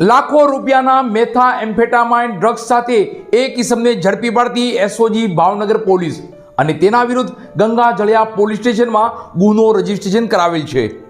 લાખો રૂપિયાના મેથા એમ્ફેટામાઇન ડ્રગ્સ સાથે એક ઇસમને ઝડપી પાડતી એસઓજી ભાવનગર પોલીસ. અને તેના વિરુદ્ધ ગંગા જળિયા પોલીસ સ્ટેશનમાં ગુનો રજીસ્ટ્રેશન કરાવેલ છે.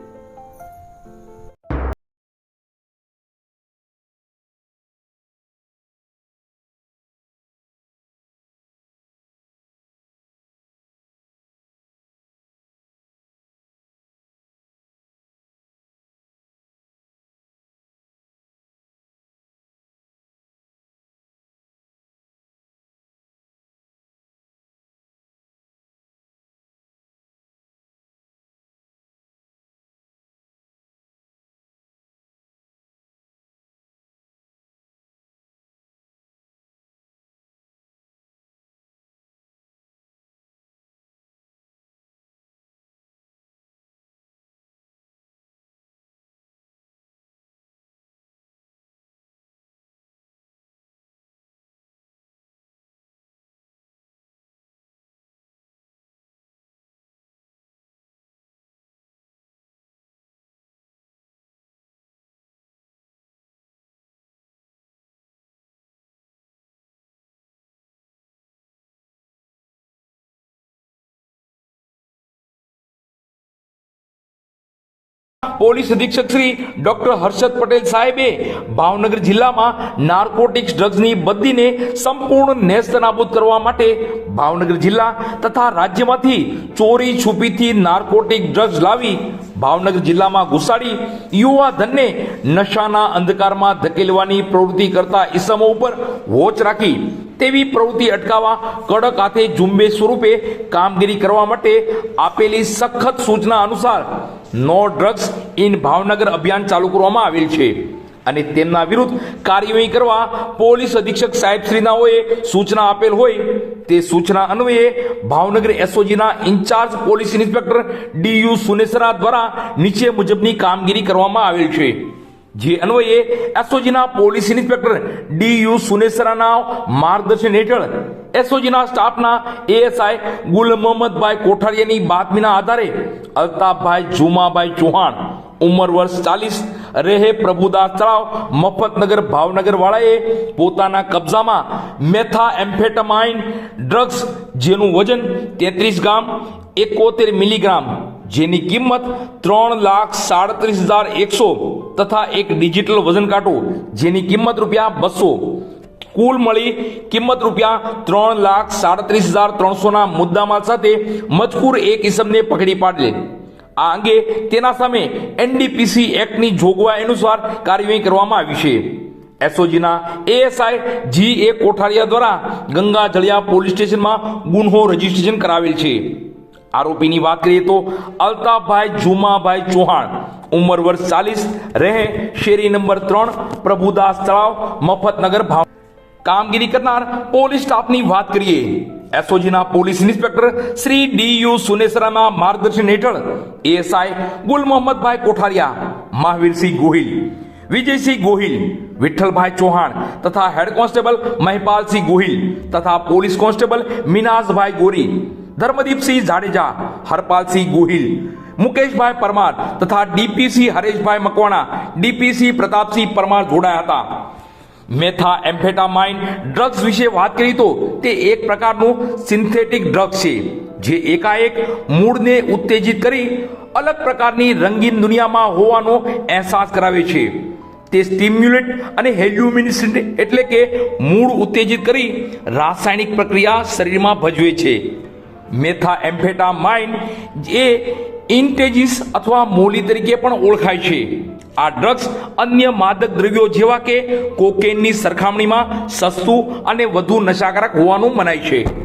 પોલીસ અધિક્ષક શ્રી ડોક્ટર હર્ષદ પટેલ સાહેબે ભાવનગર જિલ્લામાં નાર્કોટિક્સ ડ્રગ્સની બદીને સંપૂર્ણ નેસ્તનાબૂદ કરવા માટે ભાવનગર જિલ્લા તથા રાજ્યમાંથી ચોરી છુપીથી નાર્કોટિક ડ્રગ્સ લાવી ભાવનગર જિલ્લામાં ઘુસાડી યુવા ધનને નશાના અંધકારમાં ધકેલવાની પ્રવૃત્તિ કરતા ઈસમો ઉપર વોચ રાખી તેવી પ્રવૃત્તિ અટકાવવા કડક હાથે ઝુંબેશ સ્વરૂપે કામગીરી કરવા માટે આપેલી સખત સૂચના અનુસાર નો ડ્રગ્સ ઇન ભાવનગર અભિયાન ચાલુ કરવામાં આવેલ છે. અને તેમના વિરુદ્ધ કાર્યવાહી કરવા પોલીસ અધિક્ષક સાહેબશ્રીનાઓએ સૂચના આપેલ હોય તે સૂચના અન્વયે Bhavnagar એસઓજીના in charge police inspector D U Sunesara દ્વારા નીચે મુજબની કામગીરી કરવામાં આવેલ છે. જે અન્વયે એસઓજીના પોલીસ ઇન્સ્પેક્ટર ડી યુ સુનેસરાના માર્ગદર્શન હેઠળ એસઓજીના સ્ટાફના એએસઆઈ ગુલ મોહમ્મદભાઈ કોઠારીયાની બાતમીના આધારે અલ્તાફભાઈ જુમાભાઈ ચૌહાણ ઉંમર વર્ષ ચાલીસ, રહે પ્રભુદાસ તળાવ મફતનગર ભાવનગર વાળાએ પોતાના કબજામાં મેથા એમ્ફેટામાઇન ડ્રગ્સ જેનું વજન તેત્રીસ ગ્રામ, એકોતેર મિલીગ્રામ, જેની કિંમત ત્રણ લાખ સાડત્રીસ હજાર એકસો તથા એક ડિજિટલ વજન કાંટો, જેની કિંમત રૂપિયા બસો. કુલ મળી કિંમત રૂપિયા ત્રણ લાખ સાડત્રીસ હજાર ત્રણસોના મુદ્દામાલ સાથે મજકૂર એક ઇસમને પકડી પાડેલ આ અંગે તેના સામે એનડીપીસી એક્ટની જોગવાઈ અનુસાર કાર્યવાહી કરવામાં આવી છે. એસઓજીના એએસઆઈ જી એ કોઠારિયા દ્વારા ગંગા જળિયા પોલીસ સ્ટેશનમાં ગુન્હો રજીસ્ટ્રેશન કરાવેલ છે. આરોપીની વાત કરીએ તો અલ્તાફભાઈ જુમાભાઈ ચૌહાણ ઉંમર વર્ષ ચાલીસ રહે શેરી નંબર ત્રણ પ્રભુદાસ તળાવ મફતનગર ભાવ કામગીરી કરનાર પોલીસ સ્ટાફની વાત કરીએ એસઓજીના police inspector Shri D U સુનેસરાના માર્ગદર્શન હેઠળ એએસઆઈ ગુલ મોહમ્મદભાઈ કોઠારિયા મહાવીરસિંહ ગોહિલ વિજયસિંહ ગોહિલ વિઠ્ઠલભાઈ ચૌહાણ તથા હેડ કોન્સ્ટેબલ મહિપાલસિંહ ગોહિલ તથા પોલીસ કોન્સ્ટેબલ મિનાઝભાઈ ગોરી ધર્મદીપસિંહ જાડેજા હરપાલસિંહ ગોહિલ મુકેશભાઈ પરમાર તથા ડીપીસી હરેશભાઈ મકવાણા, ડીપીસી પ્રતાપસિંહ પરમાર જોડાયા હતા. મેથા એમ્ફેટામાઇન ડ્રગ્સ વિશે વાત કરી તો તે એક પ્રકારનું સિન્થેટિક ડ્રગ્સ છે, જે એકાએક મૂળને ઉત્તેજિત કરી અલગ પ્રકારની રંગીન દુનિયામાં હોવાનો અહેસાસ કરાવે છે. તે સ્ટિમ્યુલેટ અને હેલ્યુમિનિસન્ટ એટલે કે મૂળ ઉત્તેજિત કરી રાસાયણિક પ્રક્રિયા શરીરમાં ભજવે છે. મેથા એમ્ફેટામાઇન એ ઇન્ટેજિસ અથવા મોલી તરીકે પણ ઓળખાય છે. આ ડ્રગ્સ અન્ય માદક દ્રવ્યો જેવા કે કોકેનની સરખામણીમાં સસ્તું અને વધુ નશાકારક હોવાનું મનાય છે.